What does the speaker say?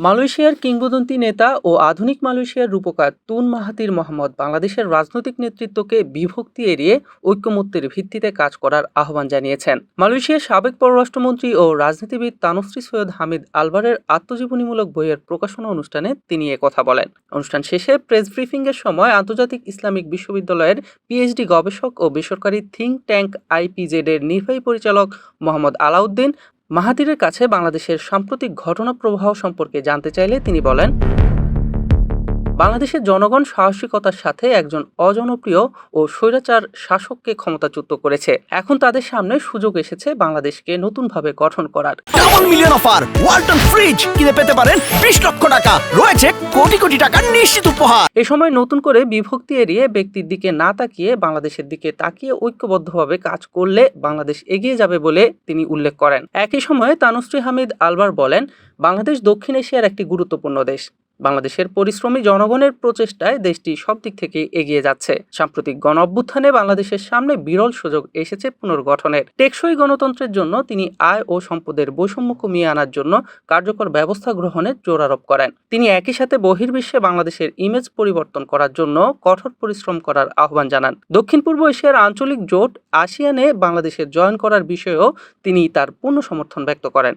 মালয়েশিয়ার কিংবদন্তি নেতা ও আধুনিক মালয়েশিয়ার রূপকার তুন মাহাতির মোহাম্মদ বাংলাদেশের রাজনৈতিক নেতৃত্বকে বিভক্তি এড়িয়ে ঐক্যমত্যের ভিত্তিতে কাজ করার আহ্বান জানিয়েছেন। মালয়েশিয়ার সাবেক পররাষ্ট্রমন্ত্রী ও রাজনীতিবিদ তানুশ্রী সৈয়দ হামিদ আলবারের আত্মজীবনীমূলক বইয়ের প্রকাশনা অনুষ্ঠানে তিনি কথা বলেন। অনুষ্ঠান শেষে প্রেস ব্রিফিংয়ের সময় আন্তর্জাতিক ইসলামিক বিশ্ববিদ্যালয়ের পিএইচডি গবেষক ও বেসরকারি থিঙ্ক ট্যাঙ্ক আইপিজেড এর নির্বাহী পরিচালক মোহাম্মদ আলাউদ্দিন মাহাতিরের কাছে বাংলাদেশের সাম্প্রতিক ঘটনা প্রবাহ সম্পর্কে জানতে চাইলে তিনি বলেন বাংলাদেশের জনগণ সাহসিকতার সাথে একজন অজনপ্রিয় ও স্বৈরাচার শাসককে ক্ষমতাচ্যুত করেছে। এখন তাদের সামনে সুযোগ এসেছে বাংলাদেশকে নতুনভাবে গঠন করার। Double million offer Walton fridge কিনে পেতে পারেন বিশ লক্ষ টাকা। রয়েছে কোটি কোটি টাকার নিশ্চিত উপহার। এ সময় নতুন করে বিভক্তি এড়িয়ে ব্যক্তির দিকে না তাকিয়ে বাংলাদেশের দিকে তাকিয়ে ঐক্যবদ্ধভাবে কাজ করলে বাংলাদেশ এগিয়ে যাবে বলে তিনি উল্লেখ করেন। একই সময়ে তানুশ্রী হামিদ আলবার বলেন বাংলাদেশ দক্ষিণ এশিয়ার একটি গুরুত্বপূর্ণ দেশ। বাংলাদেশের পরিশ্রমী জনগণের প্রচেষ্টায় দেশটি সব দিক থেকে এগিয়ে যাচ্ছে। সাম্প্রতিক গণ অভ্যুত্থানে বাংলাদেশের সামনে বিরল সুযোগ এসেছে পুনর্গঠনের। টেকসই গণতন্ত্রের জন্য তিনি আয় ও সম্পদের বৈষম্য কমিয়ে আনার জন্য কার্যকর ব্যবস্থা গ্রহণের জোর আরোপ করেন। তিনি একই সাথে বহির্বিশ্বে বাংলাদেশের ইমেজ পরিবর্তন করার জন্য কঠোর পরিশ্রম করার আহ্বান জানান। দক্ষিণ পূর্ব এশিয়ার আঞ্চলিক জোট আসিয়ানে বাংলাদেশের জয়েন করার বিষয়েও তিনি তার পূর্ণ সমর্থন ব্যক্ত করেন।